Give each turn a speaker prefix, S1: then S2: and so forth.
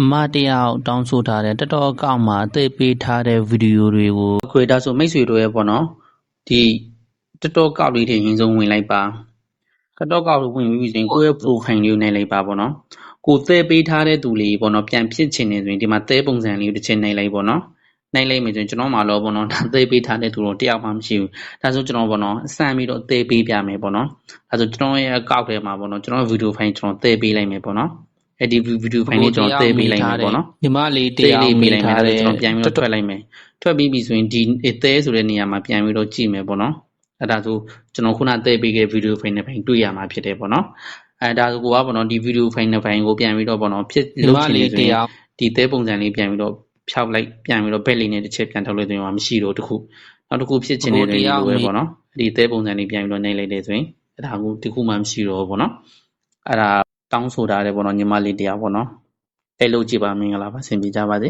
S1: အမတယောက်တောင်းဆိုထားတဲ့တတော်အကောင့်မှာအသိပေးထားတဲ့ဗီဒီယိုတွေကိုခွေဒါဆိုမိတ်ဆွေတို့ရဲ့ပေါ့နော်ဒီတတော်ကောက်လေးတွေရင်းဆုံးဝင်လိုက်ပါတတော်ကောက်လို့ဝင်ပြီးဆိုရင်ကိုယ့်ရဲ့ profile လေးကိုနိုင်လိုက်ပါပေါ့နော်ကိုသဲပေးထားတဲ့သူလေးပေါ့နော်ပြန်ဖြစ်ချင်နေဆိုရင်ဒီမှာသဲပုံစံလေးကိုတစ်ချက်နိုင်လိုက်ပေါ့နော်နိုင်လိုက်မယ်ဆိုရင်ကျွန်တော်မှတော့ပေါ့နော်ဒါသဲပေးထားတဲ့သူတော့တယောက်မှမရှိဘူးဒါဆိုကျွန်တော်ပေါ့နော်အစမ်းပြီးတော့သဲပေးပြမယ်ပေါ့နော်ဒါဆိုကျွန်တော်ရဲ့အကောက်ထဲမှာပေါ့နော်ကျွန်တော်ဗီဒီယိုဖိုင်ကျွန်တော်သဲပေးလိုက်မယ်ပေါ့နော် အဲ့ဒီဗီဒီယိုဖိုင်လေးကျွန်တော်သဲပေးလိုက်မယ်ပေါ့နော်
S2: ညီမလေးတ
S1: တေး
S2: ယောက်
S1: လေး
S2: မိ
S1: ပေးလိုက်မယ်
S2: ထား
S1: ဒါ
S2: တဲ့
S1: ဆိုကျွန်တော်ပြန်ပြီးတော့ထွက်လိုက်မယ်ထွက်ပြီးပြီဆိုရင်ဒီအသေးဆိုတဲ့နေရာမှာပြန်ပြီးတော့ကြည့်မယ်ပေါ့နော်အဲ့ဒါဆိုကျွန်တော်ခုနသဲပေးခဲ့ဗီဒီယိုဖိုင်နှစ်ဖိုင်တွေ့ရမှာဖြစ်တယ်ပေါ့နော်အဲ့ဒါဆိုကိုကပေါ့နော်ဒီဗီဒီယိုဖိုင်နှစ်ဖိုင်ကိုပြန်ပြီးတော့ပေါ့နော်ဖြစ်
S2: ညီ
S1: လို့
S2: မ
S1: ချင်
S2: လေး
S1: နေဆိုရင်
S2: တယောက်
S1: ဒီသဲပုံစံလေးပြန်ပြီးတော့ဖြောက်လိုက်ပြန်ပြီးတော့ဘက်လေးနဲ့တစ်ချက်ပြန်ထုတ်လိုက်ဆိုရင်မရှိတော့တခုနောက်တစ်ခုဖြစ်ချင်နေတဲ့ဒီလိုပဲပေါ့နော်ဒီသဲပုံစံလေးပြန်ပြီးတော့နှိပ်လိုက်တယ်ဆိုရင်အဲ့ဒါကိုတခုမှမရှိတော့ဘူးပေါ့နော်အဲ့ဒါ တောင်းဆိုထားတယ်ပေါ့နော်ညီမလေးတရားပေါ့နော်အဲ့လိုကြည့်ပါမင်္ဂလာပါဆင်ပြေကြပါစေ